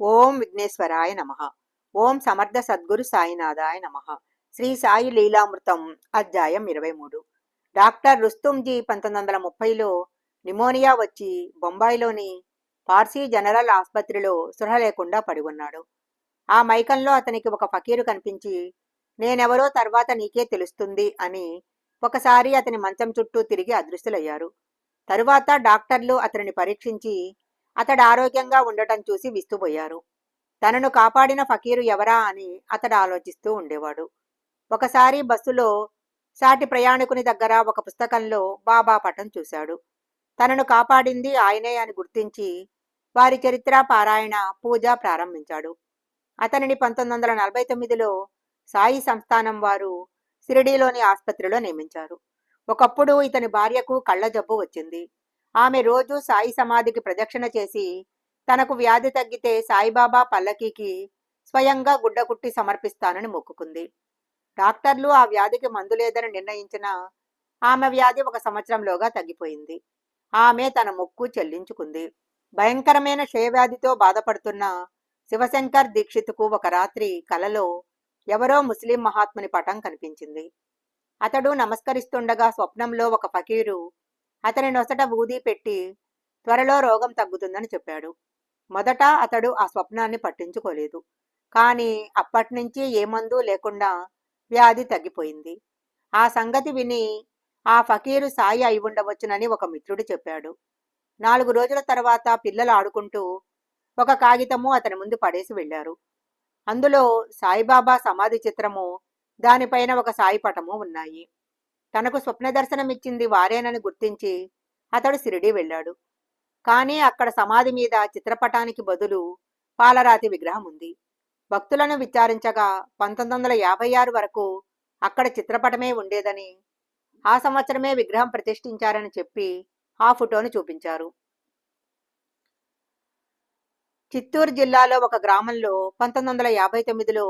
ఓం విఘ్నేశ్వరాయ నమ. ఓం సమర్థ సద్గురు సాయినాథాయ నమ. శ్రీ సాయి లీలామృతం అధ్యాయం ఇరవై మూడు డాక్టర్ రుస్తుంజీ పంతొమ్మిది వందల ముప్పైలో నిమోనియా వచ్చి బొంబాయిలోని పార్సీ జనరల్ ఆసుపత్రిలో సృహ లేకుండా పడి ఉన్నాడు. ఆ మైకంలో అతనికి ఒక ఫకీరు కనిపించి నేనెవరో తర్వాత నీకే తెలుస్తుంది అని ఒకసారి అతని మంచం చుట్టూ తిరిగి అదృశ్యులయ్యారు. తరువాత డాక్టర్లు అతనిని పరీక్షించి అతడు ఆరోగ్యంగా ఉండటం చూసి విస్తుపోయారు. తనను కాపాడిన ఫకీరు ఎవరా అని అతడు ఆలోచిస్తూ ఉండేవాడు. ఒకసారి బస్సులో సాటి ప్రయాణికుని దగ్గర ఒక పుస్తకంలో బాబా పటం చూశాడు. తనను కాపాడింది ఆయనే అని గుర్తించి వారి చరిత్ర పారాయణ పూజ ప్రారంభించాడు. అతనిని పంతొమ్మిది వందల నలభై తొమ్మిదిలో సాయి సంస్థానం వారు సిరిడీలోని ఆసుపత్రిలో నియమించారు. ఒకప్పుడు ఇతని భార్యకు కళ్ళ జబ్బు వచ్చింది. ఆమె రోజు సాయి సమాధికి ప్రదక్షిణ చేసి తనకు వ్యాధి తగ్గితే సాయిబాబా పల్లకీకి స్వయంగా గుడ్డకుట్టి సమర్పిస్తానని మొక్కుకుంది. డాక్టర్లు ఆ వ్యాధికి మందు లేదని నిర్ణయించిన ఆమె వ్యాధి ఒక సంవత్సరంలోగా తగ్గిపోయింది. ఆమె తన మొక్కు చెల్లించుకుంది. భయంకరమైన క్షయవ్యాధితో బాధపడుతున్న శివశంకర్ దీక్షిత్కు ఒక రాత్రి కలలో ఎవరో ముస్లిం మహాత్ముని పటం కనిపించింది. అతడు నమస్కరిస్తుండగా స్వప్నంలో ఒక ఫకీరు అతని నొసట ఊది పెట్టి త్వరలో రోగం తగ్గుతుందని చెప్పాడు. మొదట అతడు ఆ స్వప్నాన్ని పట్టించుకోలేదు. కానీ అప్పటి నుంచి ఏ మందు లేకుండా వ్యాధి తగ్గిపోయింది. ఆ సంగతి విని ఆ ఫకీరు సాయి అయి ఉండవచ్చునని ఒక మిత్రుడు చెప్పాడు. నాలుగు రోజుల తర్వాత పిల్లలు ఆడుకుంటూ ఒక కాగితము అతని ముందు పడేసి వెళ్ళారు అందులో సాయిబాబా సమాధి చిత్రము దానిపైన ఒక సాయి పటము ఉన్నాయి. తనకు స్వప్న దర్శనమిచ్చింది వారేనని గుర్తించి అతడు సిరిడి వెళ్ళాడు. కానీ అక్కడ సమాధి మీద చిత్రపటానికి బదులు పాలరాతి విగ్రహం ఉంది. భక్తులను విచారించగా పంతొమ్మిది వందల యాభై ఆరు వరకు అక్కడ చిత్రపటమే ఉండేదని ఆ సంవత్సరమే విగ్రహం ప్రతిష్ఠించారని చెప్పి ఆ ఫోటోను చూపించారు. చిత్తూరు జిల్లాలో ఒక గ్రామంలో పంతొమ్మిది వందల యాభై తొమ్మిదిలో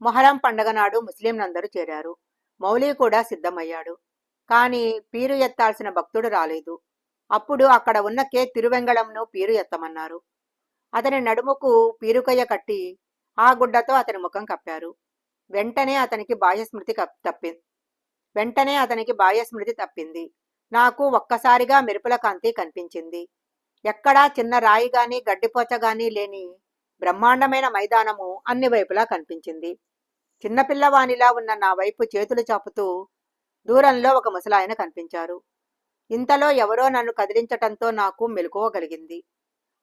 మొహరం పండగ నాడు ముస్లింలందరూ చేరారు. మౌలి కూడా సిద్ధమయ్యాడు. కానీ పీరు ఎత్తాల్సిన భక్తుడు రాలేదు. అప్పుడు అక్కడ ఉన్న కే. తిరువెంగళంను పీరు ఎత్తమన్నారు. అతని నడుముకు పీరుకయ్య కట్టి ఆ గుడ్డతో అతని ముఖం కప్పారు. వెంటనే అతనికి బాహ్యస్మృతి కప్- వెంటనే అతనికి బాహ్యస్మృతి తప్పింది. నాకు ఒక్కసారిగా మెరుపుల కాంతి కనిపించింది. ఎక్కడా చిన్న రాయి గాని గడ్డిపోచ గాని లేని బ్రహ్మాండమైన మైదానము అన్ని వైపులా కనిపించింది. చిన్నపిల్లవానిలా ఉన్న నా వైపు చేతులు చాపుతూ దూరంలో ఒక ముసలాయన కనిపించారు. ఇంతలో ఎవరో నన్ను కదిలించటంతో నాకు మెలుకోగలిగింది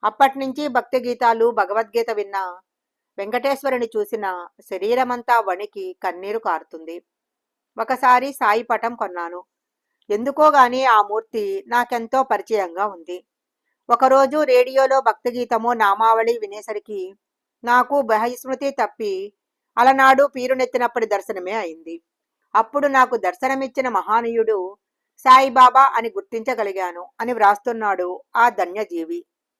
అప్పట్నుంచి భక్తి గీతాలు భగవద్గీత విన్న వెంకటేశ్వరుని చూసిన శరీరమంతా వణికి కన్నీరు కారుతుంది. ఒకసారి సాయి పటం కొన్నాను. ఎందుకో గాని ఆ మూర్తి నాకెంతో పరిచయంగా ఉంది. ఒకరోజు రేడియోలో భక్తిగీతము నామావళి వినేసరికి నాకు బహిస్మృతి తప్పి అలనాడు పీరునెత్తినప్పటి దర్శనమే అయింది. అప్పుడు నాకు దర్శనమిచ్చిన మహానీయుడు సాయిబాబా అని గుర్తించగలిగాను అని వ్రాస్తున్నాడు ఆ ధన్యజీవి.